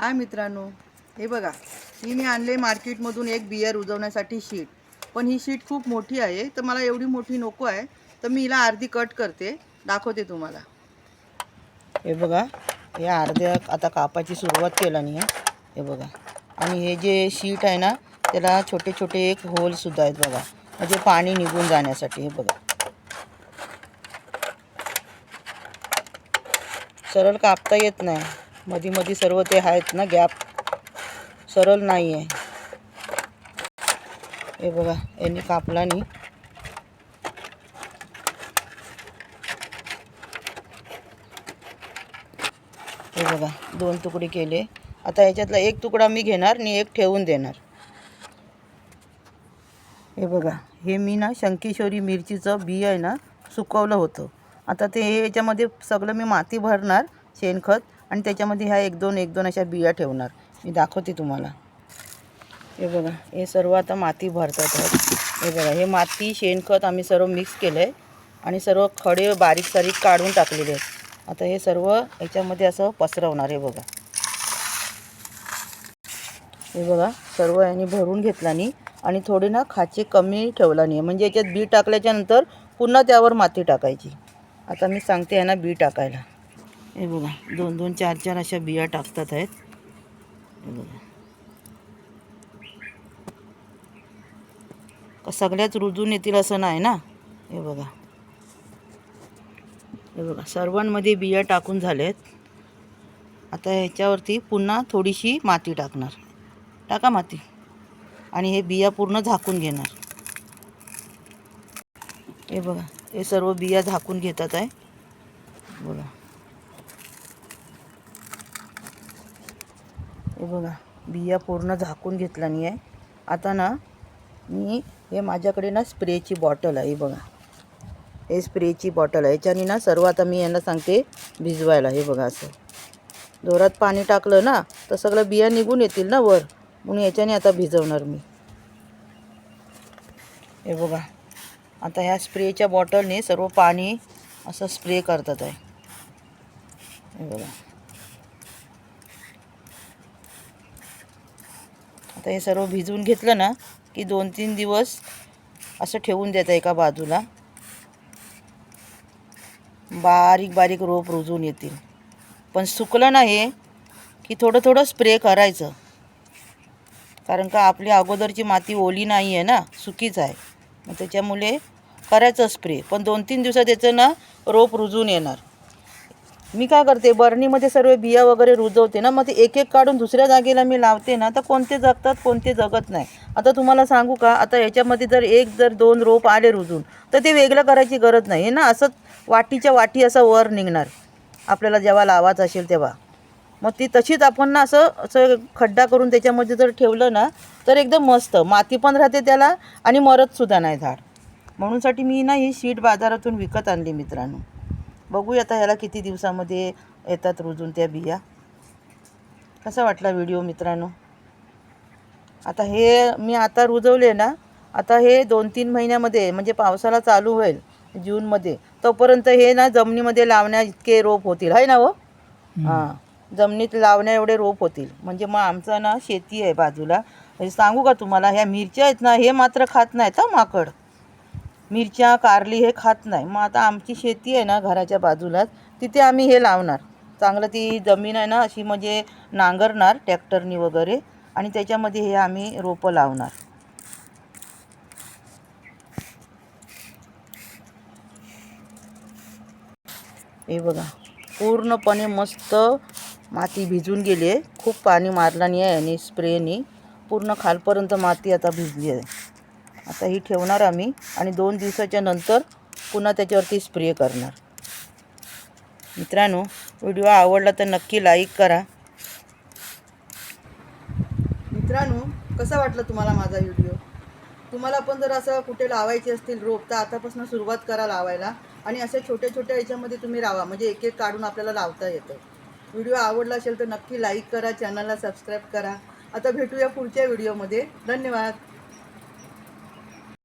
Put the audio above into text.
हा मित्रांनो हे बघा. ही मी आणले मार्केटमधून एक बियर उजवण्यासाठी शीट पण ही शीट खूप मोठी आहे तर मला एवढी मोठी नको आहे. तर मी हिला अर्धी कट करते. दाखवते तुम्हाला. हे बघा हे अर्ध्या आता कापाची सुरुवात केला नाही हे बघा. आणि हे जे शीट आहे ना त्याला छोटे छोटे एक होलसुद्धा आहेत बघा. म्हणजे पाणी निघून जाण्यासाठी हे बघा. सरळ कापता येत नाही. मधी मधी सर्व ते आहेत ना गॅप. सरळ नाही आहे हे बघा यांनी कापला नाही. हे बघा दोन तुकडे केले. आता याच्यातला एक तुकडा मी घेणार आणि एक ठेवून देणार. हे बघा हे मी ना शंकेश्वरी मिरचीचं बी आहे ना सुकवलं होतं. आता ते याच्यामध्ये सगळं मी माती भरणार शेणखत. आणि त्याच्यामध्ये ह्या एक दोन एक दोन अशा बिया ठेवणार. मी दाखवते तुम्हाला. हे बघा हे सर्व आता माती भरतात हे बघा हे माती शेणखत आम्ही सर्व मिक्स केलं आहे आणि सर्व खडे बारीक सारीक काढून टाकलेले आहेत. आता हे सर्व याच्यामध्ये असं पसरवणार आहे बघा. हे बघा सर्व यांनी भरून घेतला नाही. आणि थोडे ना खाचे कमी ठेवला नाही. म्हणजे याच्यात बी टाकल्याच्यानंतर पुन्हा त्यावर माती टाकायची. आता मी सांगते यांना बी टाकायला. हे बघा दोन दोन चार चार अशा बिया टाकतात आहेत. हे बघा. सगळ्याच रुजून येतील असं नाही ना? हे बघा. हे बघा सर्वांमध्ये बिया टाकून झालेत. आता ह्याच्यावरती पुन्हा थोडीशी माती टाकणार. टाका माती. आणि हे बिया पूर्ण झाकून घेणार. हे बघा हे सर्व बिया झाकून घेतात आहे. बघा. हे बघा बिया पूर्ण झाकून घेतला नाही आहे आता ना मी हे माझ्याकडे ना स्प्रेची बॉटल आहे हे बघा. हे स्प्रेची बॉटल आहे. याच्याने ना सर्व आता मी यांना सांगते भिजवायला हे बघा असं. जोरात पाणी टाकलं ना तर सगळं बिया निघून येतील ना वर. म्हणून याच्याने आता भिजवणार मी. हे बघा. आता ह्या स्प्रेच्या बॉटलने सर्व पाणी असं स्प्रे करतात आहे. हे बघा. आता हे सर्व भिजवून घेतलं ना की दोन तीन दिवस असं ठेवून देतं एका बाजूला. बारीक बारीक रोप रुजून येतील. पण सुकलं ना हे की थोडं थोडं स्प्रे करायचं. कारण का आपली अगोदरची माती ओली नाही आहे ना सुकीच आहे. मग त्याच्यामुळे करायचं स्प्रे. पण दोन तीन दिवसात याचं ना रोप रुजून येणार. मी काय करते बरणीमध्ये सर्व बिया वगैरे रुजवते ना मग ते एक एक काढून दुसऱ्या जागेला मी लावते ना तर कोणते जगतात कोणते जगत नाही. आता तुम्हाला सांगू का आता याच्यामध्ये जर एक जर दोन रोप आले रुजून तर ते वेगळं करायची गरज नाही ना असंच वाटीच्या वाटी असं वर निघणार. आपल्याला जेव्हा लावायचं असेल तेव्हा. मग ती तशीच आपण ना असं असं खड्डा करून त्याच्यामध्ये जर ठेवलं ना तर एकदम मस्त माती पण राहते त्याला आणि मरतसुद्धा नाही झाड. म्हणूनसाठी मी ना ही शीट बाजारातून विकत आणली मित्रांनो. बघूया आता ह्याला किती दिवसामध्ये येतात रुजून त्या बिया. कसा वाटला व्हिडिओ मित्रांनो? आता हे मी आता रुजवले ना आता हे दोन तीन महिन्यामध्ये म्हणजे पावसाला चालू होईल जूनमध्ये तोपर्यंत हे ना जमिनीमध्ये लावण्या इतके रोप होतील. आहे ना हो? हां. जमिनीत लावण्या एवढे रोप होतील. म्हणजे मग आमचं ना शेती आहे बाजूला. हे सांगू का तुम्हाला ह्या मिरच्या आहेत ना हे मात्र खात नाहीत हा माकड. मिरच्या कारली हे खात नाही. मग आता आमची शेती आहे ना घराच्या बाजूलाच. तिथे आम्ही हे लावणार. चांगलं ती जमीन आहे ना अशी म्हणजे नांगरणार ट्रॅक्टरनी वगैरे. आणि त्याच्यामध्ये हे आम्ही रोपं लावणार. हे बघा. पूर्णपणे मस्त माती भिजून गेली आहे. खूप पाणी मारला नाही आहे आणि स्प्रेनी. पूर्ण खालपर्यंत माती आता भिजली आहे. आता ही ठेवणार आम्ही आणि दोन दिवसाच्या नंतर पुन्हा त्याच्यावरती स्प्रे करणार. मित्रांनो व्हिडिओ आवडला तर नक्की लाईक करा. मित्रांनो कसा वाटला तुम्हाला माझा व्हिडिओ? तुम्हाला पण जर असं कुठे लावायचे असतील रोप तर आतापासून सुरुवात करा लावायला आणि अशा छोट्या छोट्या याच्यामध्ये तुम्ही लावा म्हणजे एक एक काढून आपल्याला लावता येतं. व्हिडिओ आवडला असेल तर नक्की लाईक करा चॅनलला सबस्क्राईब करा. आता भेटूया पुढच्या व्हिडिओमध्ये. धन्यवाद.